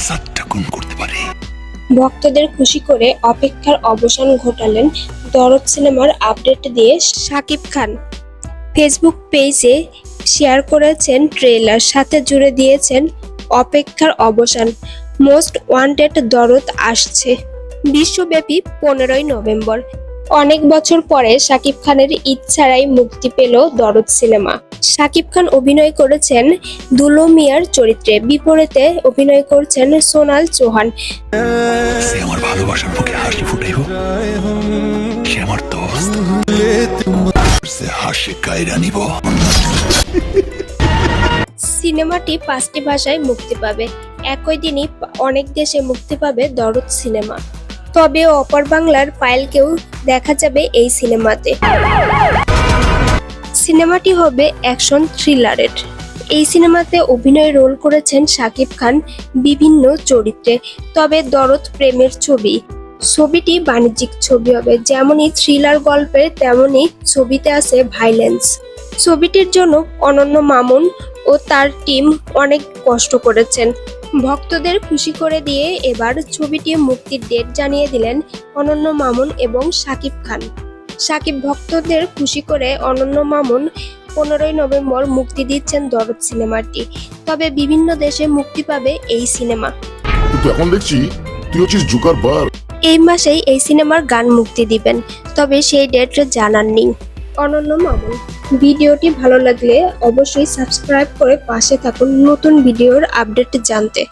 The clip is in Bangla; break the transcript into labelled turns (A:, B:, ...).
A: সাতটা গুণ করতে পারে।
B: ভক্তদের খুশি করে অপেক্ষার অবসান ঘটালেন দরদ সিনেমার আপডেট দিয়ে শাকিব খান। ফেসবুক পেজে শেয়ার করেছেন ট্রেলার সাথে জুড়ে দিয়েছেন অপেক্ষার অবসান। মোস্ট ওয়ান্টেড দরদ আসছে। বিশ্বব্যাপী পনেরোই নভেম্বর। অনেক বছর পরে শাকিব খানের ইচ্ছারাই মুক্তি পেল দরদ সিনেমা। শাকিব খান অভিনয় করেছেন দুলো মিয়ার চরিত্রে বিপরীতে অভিনয় করছেন সোনাল চৌহান।
A: আমার ভালোবাসার মুখে হাসি ফুটাইব। সে আমার দোস্ত। হাসি কায়রা নিব।
B: সিনেমাটি পাঁচটি ভাষায় মুক্তি পাবে। একই দিনই অনেক দেশে মুক্তি পাবে দরদ সিনেমা। তবে অপর বাংলার পায়েলকেও দেখা যাবে এই সিনেমাতে। সিনেমাটি হবে অ্যাকশন থ্রিলারের। এই সিনেমাতে অভিনয় রোল করেছেন শাকিব খান বিভিন্ন চরিত্রে, তবে দরদ প্রেমের ছবি। ছবিটি বাণিজ্যিক ছবি হবে, যেমনই থ্রিলার গল্পে, তেমনই ছবিতে আছে ভাইলেন্স। ছবিটির জন্য অনন্য মামুন ও তার টিম অনেক কষ্ট করেছেন। ভক্তদের খুশি করে দিয়ে এবার ছবিটি মুক্তির ডেট জানিয়ে দিলেন অনন্য মামুন এবং শাকিব খান। সাকিব ভক্তদের খুশি করে অনন্য মামুন পনেরোই নভেম্বর মুক্তি দিচ্ছেন দরদ সিনেমাটি। তবে বিভিন্ন দেশে মুক্তি পাবে এই সিনেমা।
C: এখন দেখছি তুই হচ্ছিস জুকার বার।
B: এই মাসেই এই সিনেমার গান মুক্তি দিবেন তবে সেই ডেট জানাননি। অনন্য মামুন। ভিডিওটি ভালো লাগলে অবশ্যই সাবস্ক্রাইব করে পাশে থাকুন নতুন ভিডিওর আপডেট জানতে।